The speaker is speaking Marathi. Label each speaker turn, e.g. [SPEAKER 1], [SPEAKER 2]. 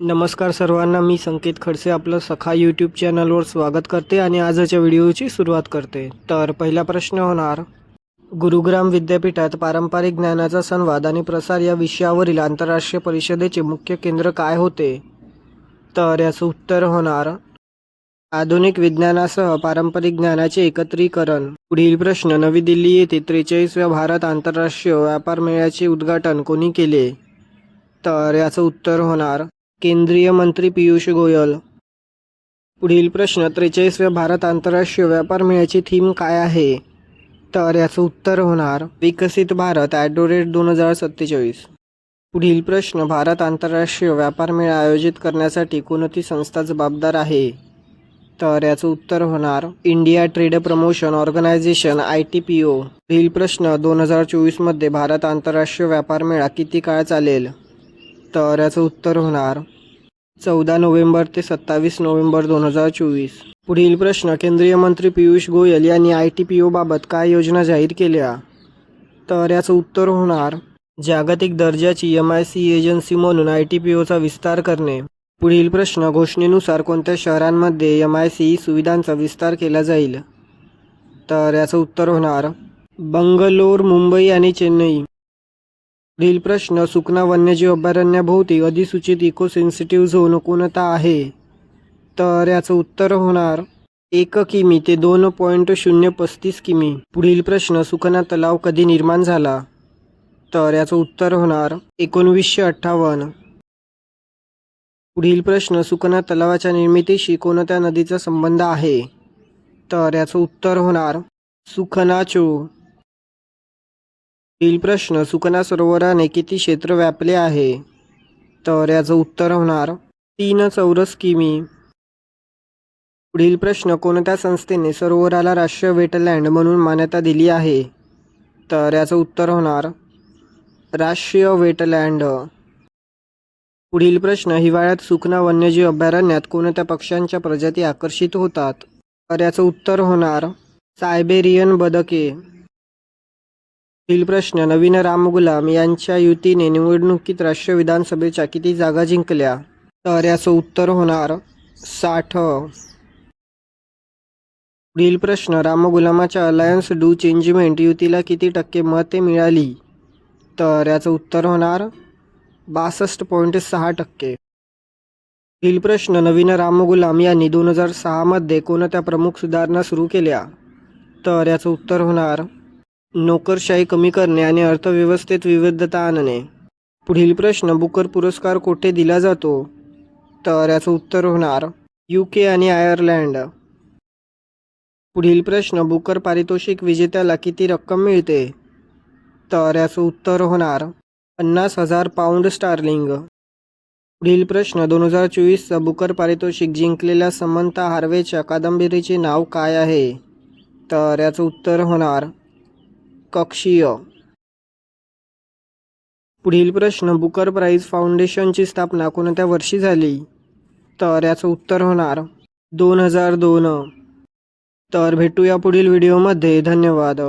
[SPEAKER 1] नमस्कार सर्वांना मी संकेत खडसे आपलं सखा यूट्यूब चॅनलवर स्वागत करते आणि आजच्या व्हिडिओची सुरुवात करते. तर पहिला प्रश्न होणार गुरुग्राम विद्यापीठात पारंपरिक ज्ञानाचा संवाद आणि प्रसार या विषयावरील आंतरराष्ट्रीय परिषदेचे मुख्य केंद्र काय होते? तर याचं उत्तर होणार आधुनिक विज्ञानासह पारंपरिक ज्ञानाचे एकत्रीकरण. पुढील प्रश्न नवी दिल्ली येथे त्रेचाळीसव्या भारत आंतरराष्ट्रीय व्यापार मेळ्याचे उद्घाटन कोणी केले? तर याचं उत्तर होणार केंद्रीय मंत्री पियुष गोयल. पुढील प्रश्न त्रेचाळीसव्या भारत आंतरराष्ट्रीय व्यापार मेळ्याची थीम काय आहे? तर याचं उत्तर होणार विकसित भारत ॲट द रेट दोन हजार सत्तेचाळीस. पुढील प्रश्न भारत आंतरराष्ट्रीय व्यापार मेळा आयोजित करण्यासाठी कोणती संस्था जबाबदार आहे? तर याचं उत्तर होणार India trade promotion organisation I T P O पुढील प्रश्न दोन हजार चोवीसमध्ये भारत आंतरराष्ट्रीय व्यापार मेळा किती काळ चालेल? तर याचं उत्तर होणार चौदा नोव्हेंबर ते सत्तावीस नोव्हेंबर दोन हजार चोवीस. पुढील प्रश्न केंद्रीय मंत्री पियुष गोयल यांनी आय टी पी ओबाबत काय योजना जाहीर केल्या? तर याचं उत्तर होणार जागतिक दर्जाची एम आय सी एजन्सी म्हणून आय टी पी ओचा विस्तार करणे. पुढील प्रश्न घोषणेनुसार कोणत्या शहरांमध्ये एम आय सी सुविधांचा विस्तार केला जाईल? तर याचं उत्तर होणार बंगलोर मुंबई आणि चेन्नई. पुढील प्रश्न सुकना वन्यजीव अभयारण्याभोवती अधिसूचित इको सेन्सिटिव्ह झोन कोणता आहे? तर याचं उत्तर होणार एक किमी ते दोन पॉईंट शून्य पस्तीस किमी. पुढील प्रश्न सुकना तलाव कधी निर्माण झाला? तर याचं उत्तर होणार एकोणवीसशे अठ्ठावन्न. पुढील प्रश्न सुकना तलावाच्या निर्मितीशी कोणत्या नदीचा संबंध आहे? तर याचं उत्तर होणार सुखनाचो पुढील प्रश्न सुकना सरोवराने किती क्षेत्र व्यापले आहे? तर याचं उत्तर होणार तीन चौरस किमी. पुढील प्रश्न कोणत्या संस्थेने सरोवराला राष्ट्रीय वेटलँड म्हणून मान्यता दिली आहे? तर याचं उत्तर होणार राष्ट्रीय वेटलँड. पुढील प्रश्न हिवाळ्यात सुकना वन्यजीव अभयारण्यात कोणत्या पक्ष्यांच्या प्रजाती आकर्षित होतात? तर याचं उत्तर होणार सायबेरियन बदके. पुढील प्रश्न नवीन रामगुलाम यांच्या युतीने निवडणुकीत राष्ट्रीय विधानसभेच्या किती जागा जिंकल्या? तर याचं उत्तर होणार साठ. पुढील प्रश्न. रामगुलामाच्या अलायन्स डू चेंजमेंट युतीला किती टक्के मते मिळाली? तर याचं उत्तर होणार बासष्ट पॉईंट सहा टक्के. पुढील प्रश्न. नवीन रामगुलाम यांनी दोन हजार सहामध्ये कोणत्या प्रमुख सुधारणा सुरू केल्या? तर याचं उत्तर होणार नोकरशाही कमी करणे आणि अर्थव्यवस्थेत विविधता आणणे. पुढील प्रश्न बुकर पुरस्कार कोठे दिला जातो? तर याचं उत्तर होणार यू के आणि आयर्लंड पुढील प्रश्न बुकर पारितोषिक विजेत्याला किती रक्कम मिळते? तर याचं उत्तर होणार पन्नास हजार पाऊंड स्टार्लिंग. पुढील प्रश्न दोन हजार चोवीसचा बुकर पारितोषिक जिंकलेल्या समंता हार्वेच्या कादंबरीचे नाव काय आहे? तर याचं उत्तर होणार कक्षीय. पुढील प्रश्न बुकर प्राईज फाउंडेशनची स्थापना कोणत्या वर्षी झाली? तर याचं उत्तर होणार दोन हजार दोन. तर भेटूया पुढील व्हिडिओमध्ये. धन्यवाद.